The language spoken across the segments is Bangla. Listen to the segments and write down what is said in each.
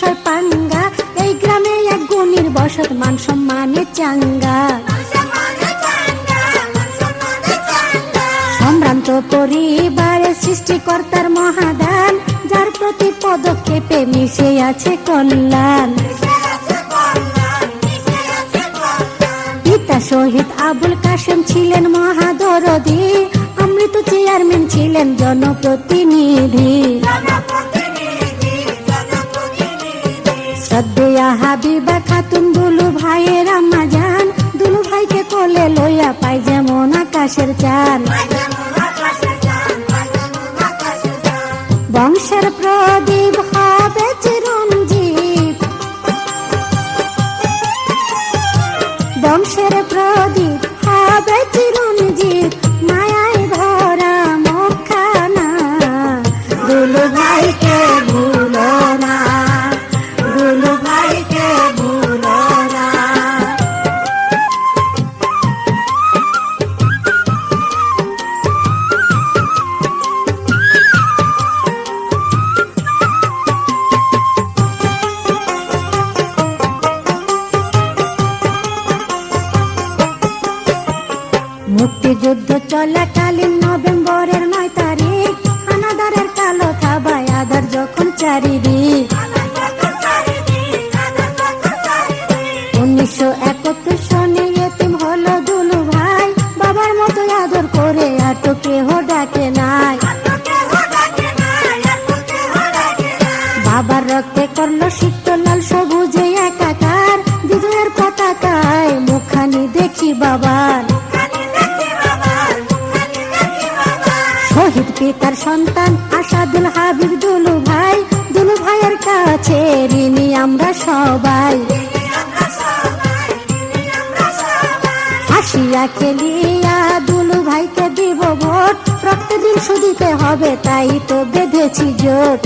পোস্ট পাঙ্গা, এই গ্রামে এক গুণীর বসত মান সম্মানে চাঙ্গা। সম্ভ্রান্ত পরিবারের সৃষ্টিকর্তার মহাদান, যার প্রতি পদক্ষেপে মিশে আছে কল্যাণ। পিতা শহীদ আবুল কাশেম ছিলেন মহাদরদি অমৃত চেয়ারম্যান ছিলেন জনপ্রতিনিধি। শ্রদ্ধেয়া হাবিবা খাতুন, দুলু ভাইয়ের আম্মা যান দুলু ভাইকে কোলে লইয়া পাই যেমন আকাশের চান বংশের প্রদীপ হবে চিরঞ্জিত বংশের প্রদীপ হবে চিরঞ্জিত চলাকালীন নভেম্বরের নয় তারিখ। হানাদারের কালো থাবায় আদার যখন চারিদিক। উনিশশো একাত্তর সনে হলো ভাই। বাবার মতো আদর করে নাই। বাবার সবুজে দেখি বাবার। পিতার সন্তান আসাদুল হাবিব দুলু ভাই। দুলু ভাইয়ের কাছে ঋণী আমরা সবাই। হাসিয়া খেলিয়া দুলু ভাইকে দিব ভোট। প্রত্যেকদিন সুদিতে হবে, তাই তো বেঁধেছি জোট।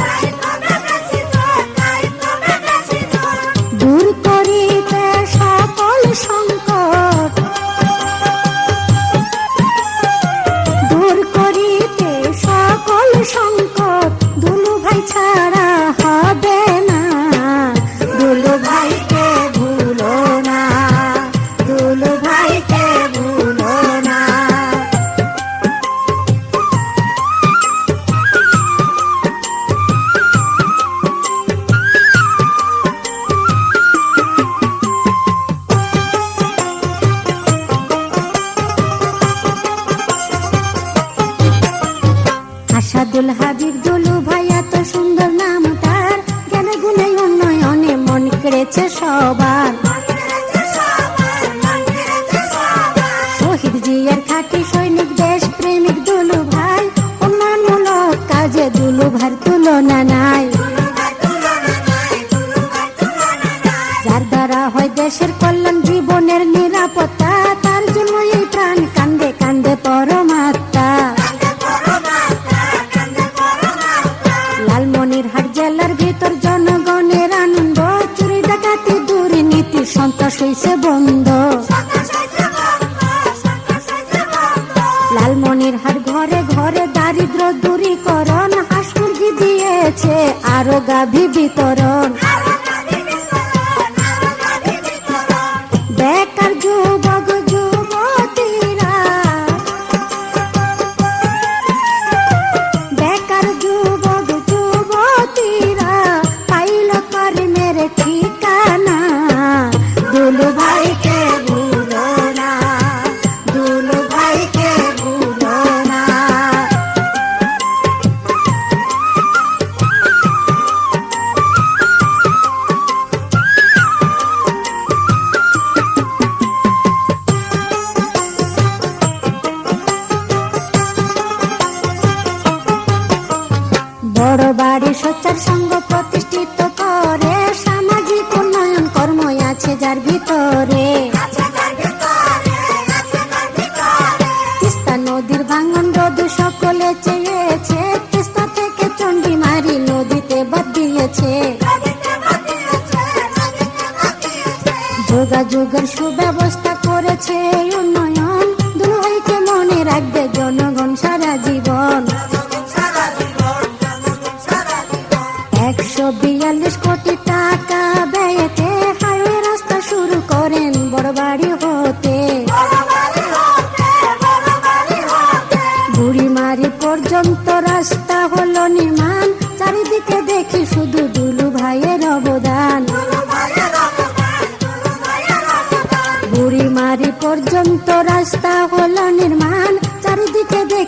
কেড়েছে সবার। শহীদ জিয়ার খাটি সৈনিক দেশ প্রেমিক দুলু ভাই উন্নয়নমূলক কাজে দুলু ভার তুলনা নাই। যার দ্বারা হয় দেশের কল্যাণ, জীবনের নিরাপত্তা। বন্ধ লালমনিরহাট ঘরে ঘরে দারিদ্র দূরীকরণ হাসপুর দিয়েছে আরও গাভী বিতরণ। প্রতিষ্ঠিত করে, সামাজিক উন্নয়ন কর্ম আছে যার ভিতরে। তিস্তা নদীর ভাঙন রোদ সকলে চেয়েছে, তিস্তা থেকে নদীতে বাদ দিয়েছে। যোগাযোগের সুব্যবস্থা করেছে উন্নয়ন। দুলভাইকে মনে রাখবে জনগণ সারা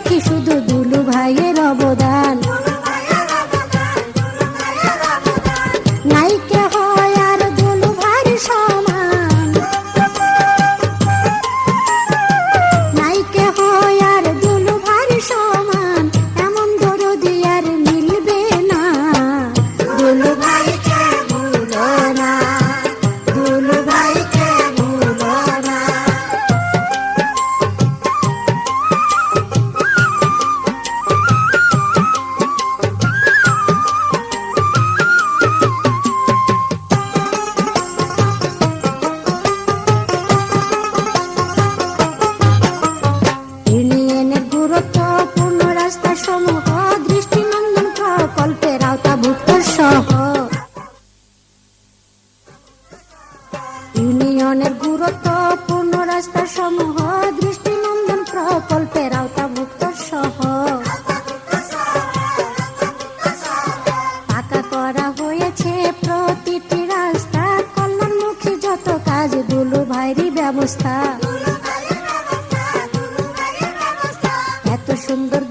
Kishu. উন্নয়নের গুরুত্বপূর্ণ রাস্তা সমূহ, দৃষ্টিনন্দন প্রকল্পের আওতাভুক্ত সহ। পাকা করা হয়েছে প্রতিটি রাস্তা, কল্যাণমুখী যত কাজ, দুলু ভাইরি ব্যবস্থা। এত সুন্দর